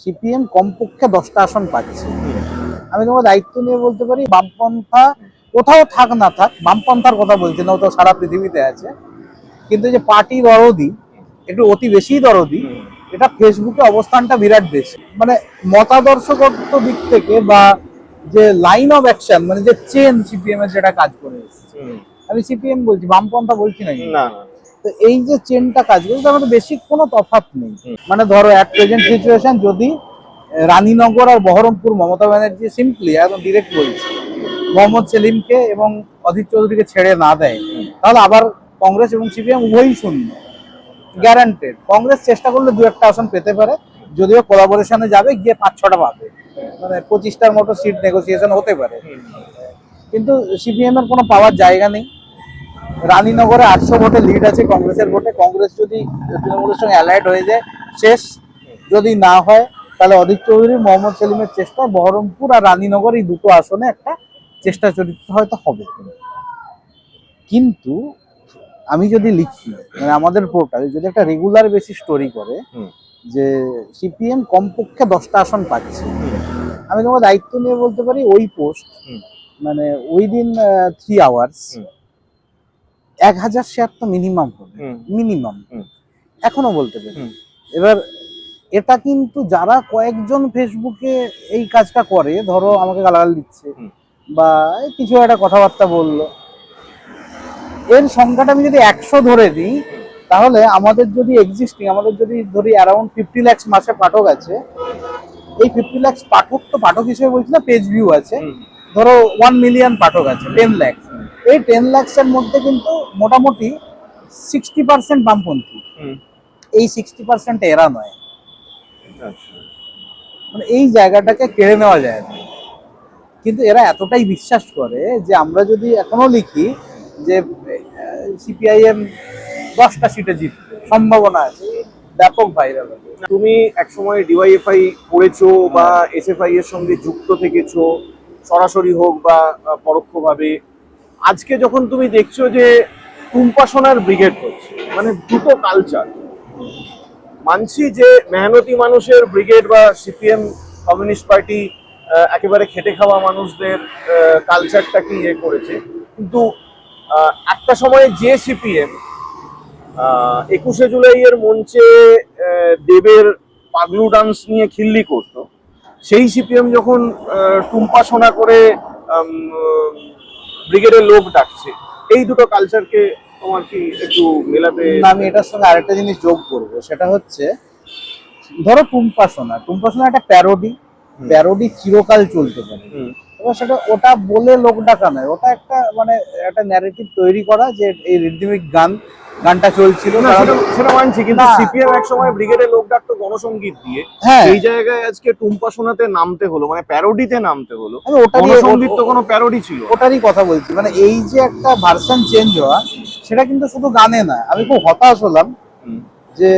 CPM কমপক্ষে দশটা আসন পাচ্ছে। আমি তোমার দায়িত্ব নিয়ে বলতে পারি বামপন্থা কোথাও থাক না থাক বামপন্থার কথা বলছি না ও তো সারা পৃথিবীতে আছে। কিন্তু যে পার্টি দরদি একটু অতি বেশি দরদি এটা ফেসবুকে অবস্থানটা বিরাট বেশি। মানে মতাদর্শগত দিক থেকে বা যে লাইন অফ অ্যাকশন মানে যে চেন সিপিএম এর যেটা কাজ করে এসেছে। আমি সিপিএম বলছি বামপন্থা বলছি না কিন্তু। না না। তো এই যে চেনটা কাজ করছে তার মধ্যে বেশি কোনো তফাৎ নেই। মানে ধরো অ্যাট প্রেজেন্ট সিচুয়েশন যদি রানীনগর আর বহরমপুর মমতা ব্যানার্জি সিম্পলি একদম ডিরেক্ট বলছে মোহাম্মদ সেলিমকে এবং অধীর চৌধুরীকে ছেড়ে না দেয় তাহলে আবার কংগ্রেস এবং সিপিএম উভয়ই শূন্য। গ্যারান্টেড কংগ্রেস চেষ্টা করলে দু একটা আসন পেতে পারে যদিও কোলাবোরেশনে যাবে গিয়ে পাঁচ ছটা পাবে। মানে পঁচিশটার মতো সিট নেগোসিয়েশন হতে পারে। কিন্তু সিপিএম এর কোনো পাওয়ার জায়গা নেই। রানীনগরে আটশো ভোটে লিড আছে কংগ্রেসের ভোটে। কংগ্রেস যদি তৃণমূলের সঙ্গে অ্যালাইড হয়ে যায় শেষ। যদি না হয় তাহলে অধীর চৌধুরী মোহাম্মদ সেলিমের চেষ্টা বহরমপুর আর রানীনগর এই দুটো আসনে একটা চেষ্টা চরিত্র হয়তো হবে। কিন্তু আমি যদি লিখি মানে আমাদের পোর্টাল যদি একটা রেগুলার বেশি স্টোরি করে যে সিপিএম কমপক্ষে দশটা আসন পাচ্ছে। আমি তোমার দায়িত্ব নিয়ে বলতে পারি ওই পোস্ট। মানে উইদিন থ্রি আওয়ার্স। এক হাজার শেয়ার তো মিনিমাম হবে মিনিমাম। এখনও বলতে পারি। এবার এটা কিন্তু যারা কয়েকজন ফেসবুকে এই কাজটা করে ধরো আমাকে গালাগাল দিচ্ছে বা কিছু একটা কথাবার্তা বলল এর সংখ্যাটা আমি যদি একশো ধরে দিই তাহলে আমাদের যদি এক্সিস্টিং আমাদের যদি ধরি অ্যারাউন্ড ফিফটি ল্যাক্স মাসে পাঠক আছে এই ফিফটি ল্যাক্স পাঠক তো পাঠক হিসেবে বলছি না পেজ ভিউ আছে। ধরো ওয়ান মিলিয়ন পাঠক আছে টেন ল্যাক্স এই টেন ল্যাক্সের মধ্যে কিন্তু মোটামুটি সিক্সটি পার্সেন্ট বামপন্থী। এই সিক্সটি পার্সেন্ট এরা নয়। আচ্ছা। মানে এই জায়গাটাকে কেড়ে নেওয়া যায় না। কিন্তু এরা এতটাই বিশ্বাস করে যে আমরা যদি এখনও লিখি যে সিপিআইএম দশটা সিটে জিতবে সম্ভাবনা আছে। ব্যাপক ভাইরাল তুমি একসময় ডিওয়াইএফআই করেছ বা এসএফআই এর সঙ্গে যুক্ত থেকেছো সরাসরি হোক বা পরোক্ষভাবে আজকে যখন তুমি দেখছ যে টুম্পা সোনার ব্রিগেড হচ্ছে মানে দুটো কালচার মানছি যে মেহনতি মানুষের ব্রিগেড বা সিপিএম কমিউনিস্ট পার্টি একেবারে খেটে খাওয়া মানুষদের কালচারটাকে ইয়ে করেছে। কিন্তু একটা সময়ে যে সিপিএম একুশে জুলাইয়ের মঞ্চে দেবের পাগলু ডান্স নিয়ে খিল্লি করত সেই সিপিএম যখন আহ, টুম্পা সোনা করে ব্রিগেডের লোক ডাকছে। এই দুটো কালচারকে তোমার কি একটু মেলাতে আমি এটার সঙ্গে আরেকটা জিনিস যোগ করব। সেটা হচ্ছে ধরো টুম্পাসনা টুম্পাসনা একটা প্যারোডি প্যারোডি চিরকাল চলতে পারে। এবার সেটা ওটা বলে লোক ডাকা নয়। ওটা একটা মানে একটা ন্যারেটিভ তৈরি করা যে এই রিদমিক গান গানটা চলছিল না, সেটা- মানছি কিন্তু সিপিএম এক সময় ব্রিগেডের লোক ডাকতো গণসঙ্গীত দিয়ে হ্যাঁ। এই জায়গায় আজকে টুম্পা সোনাতে নামতে হলো মানে প্যারোডিতে নামতে হলো। গণসঙ্গীত তো কোনো প্যারোডি ছিল ওটারই কথা বলছি মানে এই যে একটা ভার্সন চেঞ্জ হওয়া সেটা কিন্তু শুধু গানে না আমি খুব হতাশ হলাম যে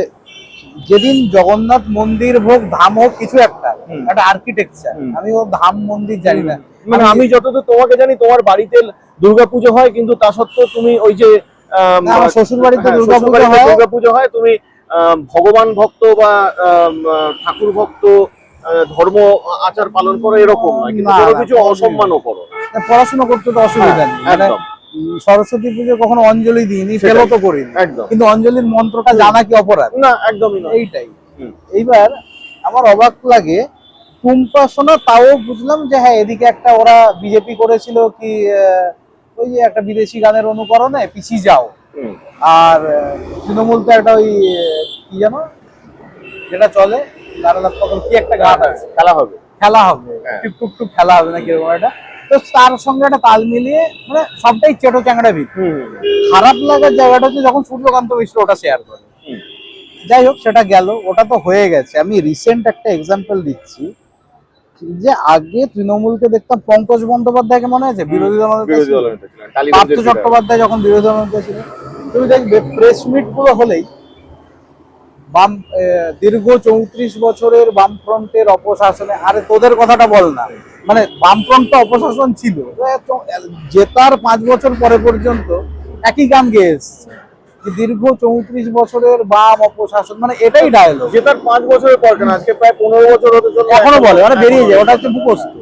যেদিন জগন্নাথ মন্দির হোক ধাম হোক কিছু একটা একটা আর্কিটেকচার আমি ও ধাম মন্দির জানি না। মানে আমি যতদূর তোমাকে জানি তোমার বাড়িতে দুর্গাপুজো হয় কিন্তু তা সত্ত্বেও তুমি ওই যে হ্যাঁ, দুর্গাপুজো হয়। তুমি ভগবান ভক্ত বা ঠাকুর ভক্ত ধর্ম আচার পালন করো এরকম নয় কিন্তু কোনো কিছু অসম্মানও করো। পড়াশোনা করতে তো অসুবিধা নেই। হ্যাঁ, মানে একদম। সরস্বতী পুজো কখনো অঞ্জলি দিইনি। ফেলো তো করিনি। একদম। কিন্তু অঞ্জলির মন্ত্রটা জানা কি অপরাধ? না একদমই না এইটাই। এইবার আমার অবাক লাগে কুম্পাসনা তাও বুঝলাম যে হ্যাঁ এদিকে একটা ওরা বিজেপি করেছিল কি আহ, ওই যে একটা বিদেশি গানের অনুকরণে পিছিয়ে যাও। আর তৃণমূল তো একটা ওই কি জানো যেটা চলে কি একটা গান আছে? খেলা হবে। খেলা হবে। হ্যাঁ। টুক টুক খেলা হবে না কীরকম একটা? তো তার সঙ্গে একটা তাল মিলিয়ে মানে সবটাই চেটো চ্যাংড়া ভিত। খারাপ লাগার জায়গাটা হচ্ছে যখন সূর্যকান্ত মিশ্র ওটা শেয়ার করে। যাই হোক সেটা গেল ওটা তো হয়ে গেছে। আমি রিসেন্ট একটা এক্সাম্পল দিচ্ছি। যে আগে তৃণমূলকে দেখতাম পঙ্কজ বন্দ্যোপাধ্যায়কে মনে আছে? বিরোধী ছিলেন পার্থ চট্টোপাধ্যায় যখন বিরোধী দলনেতা ছিল তুমি দেখবে প্রেস মিটগুলো হলেই বাম দীর্ঘ চৌত্রিশ বছরের বামফ্রন্টের অপশাসনে আরে তোদের কথাটা বল না। মানে বামফ্রন্ট তো অপশাসন ছিল। জেতার পাঁচ বছর পরে পর্যন্ত একই গান গেয়ে এসছে দীর্ঘ চৌত্রিশ বছরের বাম অপশাসন মানে এটাই ডায়লগ যে তার পাঁচ বছরের পর কেন? আজকে প্রায় পনেরো বছর হতে চলল এখনও বলে মানে বেরিয়ে যায় ওটা হচ্ছে মুখস্থ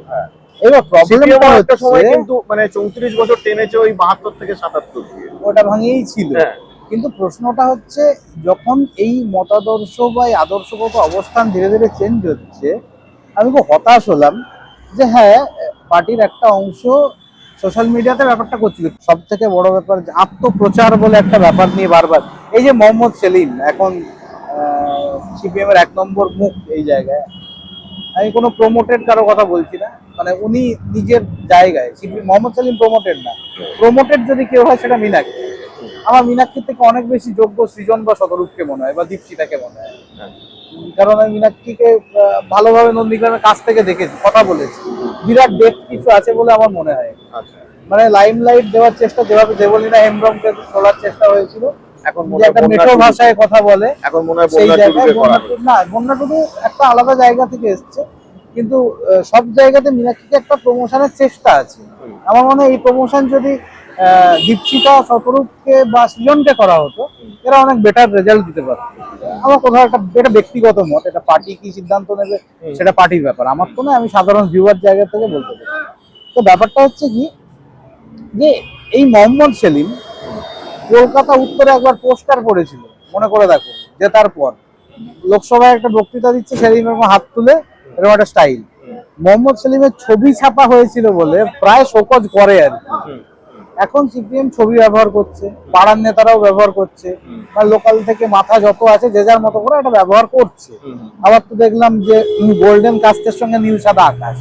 এবার প্রবলেমটা একটা সময় কিন্তু মানে চৌত্রিশ বছর টেনেছে ওই বাহাত্তর থেকে সাতাত্তর ওটা ভাঙিয়েই ছিল। হ্যাঁ। কিন্তু প্রশ্নটা হচ্ছে যখন এই মতাদর্শ বা এই আদর্শগত অবস্থান ধীরে ধীরে চেঞ্জ হচ্ছে আমি খুব হতাশ হলাম যে হ্যাঁ পার্টির একটা অংশ সোশ্যাল মিডিয়াতে ব্যাপারটা করছিল। সব থেকে বড় ব্যাপার আত্মপ্রচার বলে একটা ব্যাপার নিয়ে বারবার। এই যে মোহাম্মদ সেলিম এখন সিপিএম এর এক নম্বর মুখ এই জায়গায়। আমি কোনো প্রমোটেড কারও কথা বলছি না। মানে উনি নিজের জায়গায় সিপি মোহাম্মদ সেলিম প্রমোটেড না। প্রমোটেড যদি কেউ হয় সেটা মিনাক্ষী। আমার মিনাক্ষীর থেকে অনেক বেশি যোগ্য সৃজন বা শতরূপকে মনে হয় বা দীপশিতাকে মনে হয়। উম, কারণ আমি মীনাক্ষীকে ভালোভাবে নন্দীগ্রামের কাছ থেকে দেখেছি কথা বলেছি। বিরাট ডেপ কিছু আছে বলে আমার মনে হয়। আচ্ছা। মানে লাইম লাইট দেওয়ার চেষ্টা যেভাবে দেবলীনা হেমব্রমকে তোলার চেষ্টা হয়েছিল এখন একটা ভাষায় কথা বলে এখন মনে হয় সেই জায়গায় না বন্যা টুডু একটা আলাদা জায়গা থেকে এসছে কিন্তু সব জায়গাতে মীনাক্ষীকে একটা প্রমোশনের চেষ্টা আছে। আমার মনে হয় এই প্রমোশন যদি আহ, দীপশিতা শতরূপকে বা সৃজনকে করা হতো এরা অনেক বেটার রেজাল্ট দিতে পারে। আমার কোথাও একটা এটা ব্যক্তিগত মত এটা পার্টি কি সিদ্ধান্ত নেবে সেটা পার্টির ব্যাপার। আমার তো না আমি সাধারণ ভিউয়ার জায়গা থেকে বলতে পারি। তো ব্যাপারটা হচ্ছে কি যে এই মোহাম্মদ সেলিম কলকাতা উত্তরে একবার পোস্টার করেছিল মনে করে দেখো জেতার পর। লোকসভায় একটা বক্তৃতা দিচ্ছে সেলিম এরকম হাত তুলে এরকম একটা স্টাইল মোহাম্মদ সেলিমের ছবি ছাপা হয়েছিল বলে প্রায় শোকজ করে আর কি। এখন সিপিএম ছবি ব্যবহার করছে পাড়ার নেতারাও ব্যবহার করছে। বা লোকাল থেকে মাথা যত আছে যে যার মতো করে এটা ব্যবহার করছে। আবার তো দেখলাম যে গোল্ডেন কাস্টের সঙ্গে নীল সাদা আকাশ।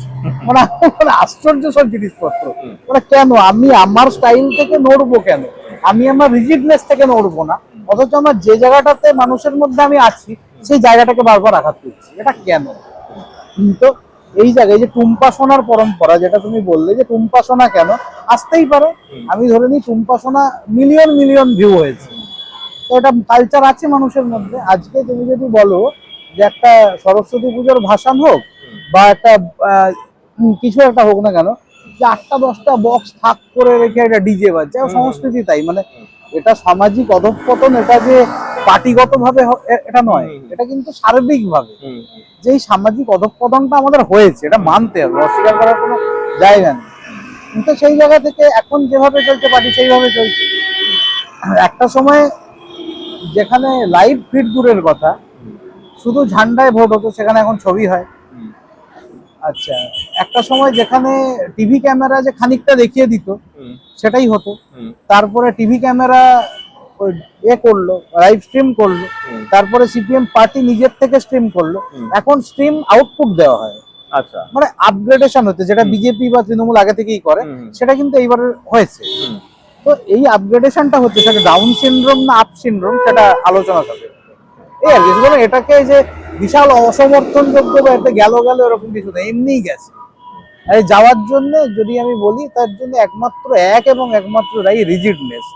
মানে মানে আশ্চর্য সব জিনিসপত্র। মানে কেন? আমি আমার স্টাইল থেকে নড়বো কেন? আমি আমার রিজিডনেস থেকে নড়বো না। অথচ আমার যে জায়গাটাতে মানুষের মধ্যে আমি আছি সেই জায়গাটাকে বারবার আঘাত করছি। এটা কেন? কিন্তু এই জায়গায় যে টুম্পা সোনার পরম্পরা যেটা তুমি বললে যে টুম্পা সোনা কেন? আসতেই পারে। আমি ধরে নিই টুম্পা সোনা মিলিয়ন মিলিয়ন ভিউ হয়েছে। তো এটা কালচার আছে মানুষের মধ্যে। আজকে তুমি যদি বলো যে একটা সরস্বতী পুজোর ভাসান হোক বা একটা কিছু একটা হোক না কেন যে আটটা দশটা বক্স থাক করে রেখে একটা ডিজে বাজছে। সংস্কৃতি তাই মানে এটা সামাজিক অধঃপতন এটা যে পার্টিগত ভাবে এটা নয়। এটা কিন্তু সার্বিক ভাবে যে সামাজিক অধঃপতনটা আমাদের হয়েছে এটা মানতে হবে অস্বীকার করার কোনো জায়গা নেই। কিন্তু সেই জায়গা থেকে এখন যেভাবে চলছে পার্টি সেইভাবে চলছে। একটা সময় যেখানে লাইভ ফিড দূরের কথা শুধু ঝান্ডায় ভোট হতো সেখানে এখন ছবি হয়। আচ্ছা একটা সময় যেখানে টিভি ক্যামেরা যে খানিকটা দেখিয়ে দিত সেটাই হতো। তারপরে টিভি ক্যামেরা এ করল লাইভ স্ট্রিম করল তারপরে সিপিএম পার্টি নিজের থেকে স্ট্রিম করল। এখন স্ট্রিম আউটপুট দেওয়া হয়। আচ্ছা। মানে আপগ্রেডেশন হচ্ছে যেটা বিজেপি বা তৃণমূল আগে থেকেই করে। সেটা কিন্তু এইবার হয়েছে। তো এই আপগ্রেডেশনটা হচ্ছে সেটা ডাউন সিনড্রোম না আপ সিনড্রোম সেটা আলোচনা হবে। এই আর কি সুতরাং এটাকে যে বিশাল অসমর্থনযোগ্য বা এতে গেল গেল এরকম কিছু নেই এমনিই গেছে। যাওয়ার জন্য যদি আমি বলি তার জন্য একমাত্র এক এবং একমাত্র দায়ী রিজিডনেস